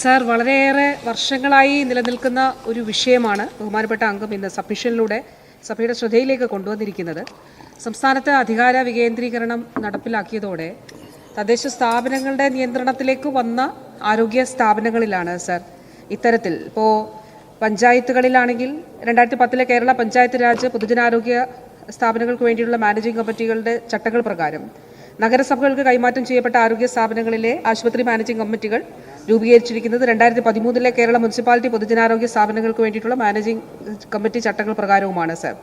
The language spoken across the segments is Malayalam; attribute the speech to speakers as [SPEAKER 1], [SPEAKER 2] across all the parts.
[SPEAKER 1] സാർ വളരെയേറെ വർഷങ്ങളായി നിലനിൽക്കുന്ന ഒരു വിഷയമാണ് ബഹുമാനപ്പെട്ട അംഗം ഇന്ന് സബ്മിഷനിലൂടെ സഭയുടെ ശ്രദ്ധയിലേക്ക് കൊണ്ടുവന്നിരിക്കുന്നത്. സംസ്ഥാനത്ത് അധികാര വികേന്ദ്രീകരണം നടപ്പിലാക്കിയതോടെ തദ്ദേശ സ്ഥാപനങ്ങളുടെ നിയന്ത്രണത്തിലേക്ക് വന്ന ആരോഗ്യ സ്ഥാപനങ്ങളിലാണ് സർ. ഇത്തരത്തിൽ ഇപ്പോൾ പഞ്ചായത്തുകളിലാണെങ്കിൽ രണ്ടായിരത്തി പത്തിലെ കേരള പഞ്ചായത്ത് രാജ് പൊതുജനാരോഗ്യ സ്ഥാപനങ്ങൾക്ക് വേണ്ടിയുള്ള മാനേജിംഗ് കമ്മിറ്റികളുടെ ചട്ടങ്ങൾ പ്രകാരം നഗരസഭകൾക്ക് കൈമാറ്റം ചെയ്യപ്പെട്ട ആരോഗ്യ സ്ഥാപനങ്ങളിലെ ആശുപത്രി മാനേജിംഗ് കമ്മിറ്റികൾ രൂപീകരിച്ചിരിക്കുന്നത് രണ്ടായിരത്തി പതിമൂന്നിലെ കേരള മുനിസിപ്പാലിറ്റി പൊതുജനാരോഗ്യ സ്ഥാപനങ്ങൾക്ക് വേണ്ടിയിട്ടുള്ള മാനേജിംഗ് കമ്മിറ്റി ചട്ടങ്ങൾ പ്രകാരവുമാണ് സർ.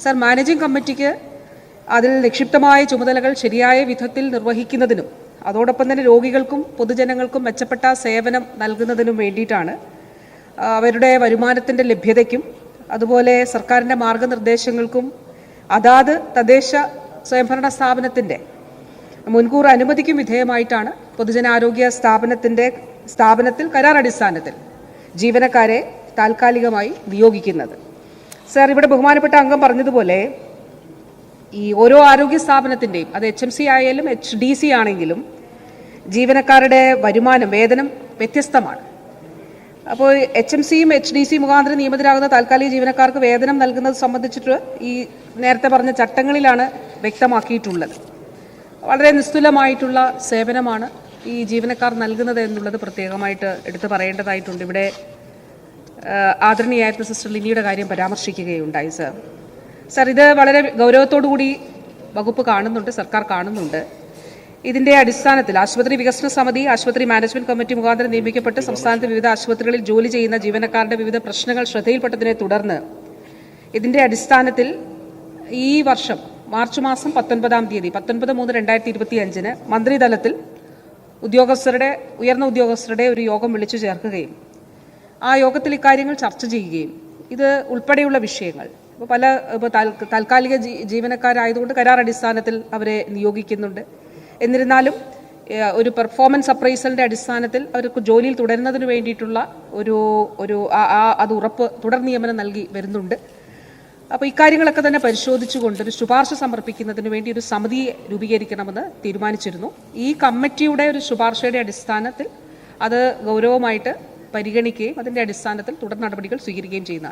[SPEAKER 1] സർ മാനേജിംഗ് കമ്മിറ്റിക്ക് അതിൽ നിക്ഷിപ്തമായ ചുമതലകൾ ശരിയായ വിധത്തിൽ നിർവഹിക്കുന്നതിനും അതോടൊപ്പം തന്നെ രോഗികൾക്കും പൊതുജനങ്ങൾക്കും മെച്ചപ്പെട്ട സേവനം നൽകുന്നതിനും വേണ്ടിയിട്ടാണ് അവരുടെ വരുമാനത്തിന്റെ ലഭ്യതയ്ക്കും അതുപോലെ സർക്കാരിന്റെ മാർഗനിർദ്ദേശങ്ങൾക്കും അതാത് തദ്ദേശ സ്വയംഭരണ സ്ഥാപനത്തിന്റെ മുൻകൂർ അനുമതിക്കും വിധേയമായിട്ടാണ് പൊതുജനാരോഗ്യ സ്ഥാപനത്തിന്റെ സ്ഥാപനത്തിൽ കരാർ അടിസ്ഥാനത്തിൽ ജീവനക്കാരെ താൽക്കാലികമായി നിയോഗിക്കുന്നത് സാർ ഇവിടെ ബഹുമാനപ്പെട്ട അംഗം പറഞ്ഞതുപോലെ ഈ ഓരോ ആരോഗ്യ സ്ഥാപനത്തിന്റെയും അത് എച്ച് എം സി ആയാലും എച്ച് ഡി സി ആണെങ്കിലും ജീവനക്കാരുടെ വരുമാനം വേതനം വ്യത്യസ്തമാണ്. അപ്പോൾ എച്ച് എം സിയും എച്ച് ഡി സി മുഖാന്തരം നിയമിതരാകുന്ന താൽക്കാലിക ജീവനക്കാർക്ക് വേതനം നൽകുന്നത് സംബന്ധിച്ചിട്ട് ഈ നേരത്തെ പറഞ്ഞ ചട്ടങ്ങളിലാണ് വ്യക്തമാക്കിയിട്ടുള്ളത്. വളരെ നിസ്തുലമായിട്ടുള്ള സേവനമാണ് ഈ ജീവനക്കാർ നൽകുന്നത് എന്നുള്ളത് പ്രത്യേകമായിട്ട് എടുത്തു പറയേണ്ടതായിട്ടുണ്ട്. ഇവിടെ ആദരണീയായിരുന്ന സിസ്റ്റർ ലിനിയുടെ കാര്യം പരാമർശിക്കുകയുണ്ടായി സർ. സർ ഇത് വളരെ കൂടി വകുപ്പ് കാണുന്നുണ്ട് സർക്കാർ കാണുന്നുണ്ട്. ഇതിന്റെ അടിസ്ഥാനത്തിൽ ആശുപത്രി വികസന സമിതി ആശുപത്രി മാനേജ്മെന്റ് കമ്മിറ്റി മുഖാന്തരം നിയമിക്കപ്പെട്ട് സംസ്ഥാനത്തെ വിവിധ ആശുപത്രികളിൽ ജോലി ചെയ്യുന്ന ജീവനക്കാരുടെ വിവിധ പ്രശ്നങ്ങൾ ശ്രദ്ധയിൽപ്പെട്ടതിനെ തുടർന്ന് ഇതിന്റെ അടിസ്ഥാനത്തിൽ ഈ വർഷം മാർച്ച് മാസം പത്തൊൻപതാം തീയതി പത്തൊൻപത് മൂന്ന് രണ്ടായിരത്തി ഇരുപത്തി അഞ്ചിന് മന്ത്രിതലത്തിൽ ഉദ്യോഗസ്ഥരുടെ ഉയർന്ന ഉദ്യോഗസ്ഥരുടെ ഒരു യോഗം വിളിച്ചു ചേർക്കുകയും ആ യോഗത്തിൽ ഇക്കാര്യങ്ങൾ ചർച്ച ചെയ്യുകയും. ഇത് ഉൾപ്പെടെയുള്ള വിഷയങ്ങൾ. ഇപ്പോൾ പല ഇപ്പോൾ താൽ- താൽക്കാലിക ജീവനക്കാരായതുകൊണ്ട് കരാർ അടിസ്ഥാനത്തിൽ അവരെ നിയോഗിക്കുന്നുണ്ട്. എന്നിരുന്നാലും ഒരു പെർഫോമൻസ് അപ്രൈസലിന്റെ അടിസ്ഥാനത്തിൽ അവർക്ക് ജോലിയിൽ തുടരുന്നതിന് വേണ്ടിയിട്ടുള്ള ഒരു ഒരു ആ- അത് ഉറപ്പ് തുടർ നിയമനം നൽകി വരുന്നുണ്ട്. അപ്പോൾ ഇക്കാര്യങ്ങളൊക്കെ തന്നെ പരിശോധിച്ചുകൊണ്ട് ഒരു ശുപാർശ സമർപ്പിക്കുന്നതിന് വേണ്ടി ഒരു സമിതി രൂപീകരിക്കണമെന്ന് തീരുമാനിച്ചിരുന്നു. ഈ കമ്മിറ്റിയുടെ ഒരു ശുപാർശയുടെ അടിസ്ഥാനത്തിൽ അത് ഗൗരവമായിട്ട് പരിഗണിക്കുകയും അതിന്റെ അടിസ്ഥാനത്തിൽ തുടർ നടപടികൾ സ്വീകരിക്കുകയും ചെയ്യുന്നതാണ്.